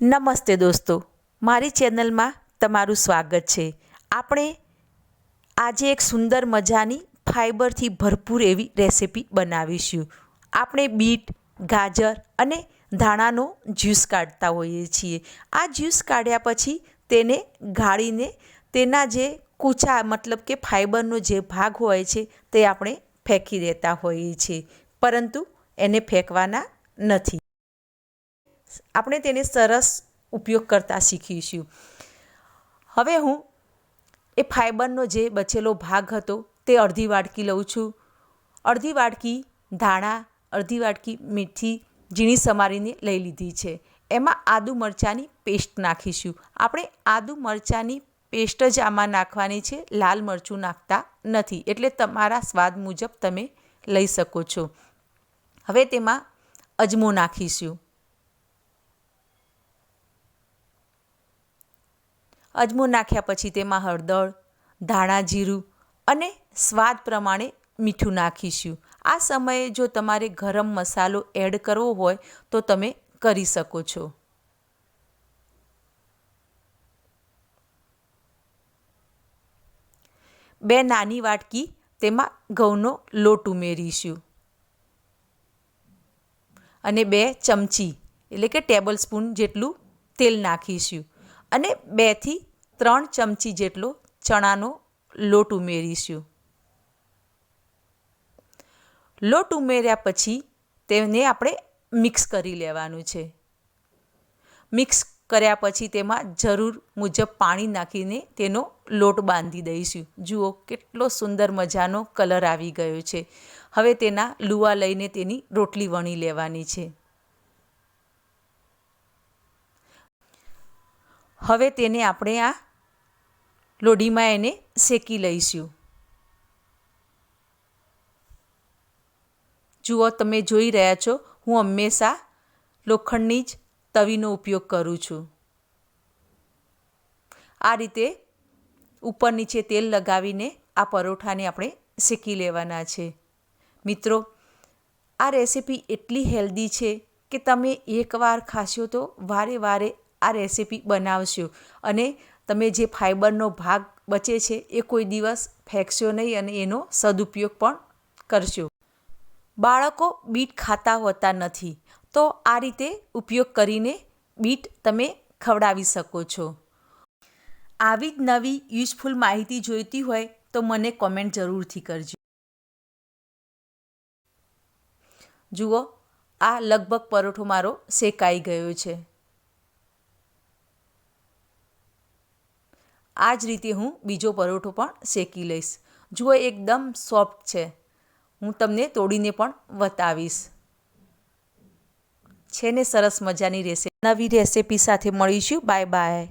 નમસ્તે દોસ્તો. મારી ચેનલમાં તમારું સ્વાગત છે. આપણે આજે એક સુંદર મજાની ફાઇબરથી ભરપૂર એવી રેસિપી બનાવીશું. આપણે બીટ, ગાજર અને ધાણાનો જ્યુસ કાઢતા હોઈએ છીએ. આ જ્યુસ કાઢ્યા પછી તેને ગાળીને તેના જે કૂચા, મતલબ કે ફાઇબરનો જે ભાગ હોય છે તે આપણે ફેંકી દેતા હોઈએ છીએ. પરંતુ એને ફેંકવાના નથી. આપણે તેને સરસ ઉપયોગ કરતા શીખીશું. હવે હું એ ફાઇબરનો જે બચેલો ભાગ હતો તે અડધી વાટકી લઉં છું. અડધી વાટકી ધાણા, અડધી વાટકી મીઠી ઝીણી સમારીને લઈ લીધી છે. એમાં આદુ મરચાંની પેસ્ટ નાખીશું. આપણે આદુ મરચાંની પેસ્ટ જ આમાં નાખવાની છે. લાલ મરચું નાખતા નથી. એટલે તમારા સ્વાદ મુજબ તમે લઈ શકો છો. હવે તેમાં અજમો નાખીશું. અજમો નાખ્યા પછી તેમાં હળદર, ધાણા જીરું અને સ્વાદ પ્રમાણે મીઠું નાખીશું. આ સમયે જો તમારે ગરમ મસાલો એડ કરવો હોય તો તમે કરી શકો છો. બે નાની વાટકી તેમાં ઘઉંનો લોટ ઉમેરીશું અને બે ચમચી એટલે કે ટેબલ સ્પૂન જેટલું તેલ નાખીશું અને બેથી ત્રણ ચમચી જેટલો ચણાનો લોટ ઉમેરીશું. લોટ ઉમેર્યા પછી તેને આપણે મિક્સ કરી લેવાનું છે. મિક્સ કર્યા પછી તેમાં જરૂર મુજબ પાણી નાખીને તેનો લોટ બાંધી દઈશું. જુઓ કેટલો સુંદર મજાનો કલર આવી ગયો છે. હવે તેના લુવા લઈને તેની રોટલી વણી લેવાની છે. હવે તેને આપણે આ લોઢીમાં એને શેકી લઈશું. જુઓ, તમે જોઈ રહ્યા છો, હું હંમેશા લોખંડની જ તવીનો ઉપયોગ કરું છું. આ રીતે ઉપર નીચે તેલ લગાવીને આ પરોઠાને આપણે શેકી લેવાના છે. મિત્રો, આ રેસીપી એટલી હેલ્ધી છે કે તમે એકવાર ખાશો તો વારે વારે આ રેસીપી બનાવશો અને તમે જે ફાઇબરનો ભાગ બચે છે, એ કોઈ દિવસ ફેંકશો નહીં અને એનો સદુપયોગ પણ કરશો. બાળકો બીટ ખાતા હોતા નથી, તો આ રીતે ઉપયોગ કરીને બીટ તમે ખવડાવી શકો છો. આવી જ નવી યુઝફુલ માહિતી જોઈતી હોય તો મને કોમેન્ટ જરૂરથી કરજો. જુઓ, આ લગભગ પરોઠો મારો શેકાઈ ગયો છે. આ જ રીતે હું બીજો પરોઠો પણ શેકી લઈશ. જુઓ, એકદમ સોફ્ટ છે. હું તમને તોડીને પણ બતાવીશ. છે ને, સરસ મજાની રેસીપી નવી રેસીપી સાથે મળીશું. Bye bye.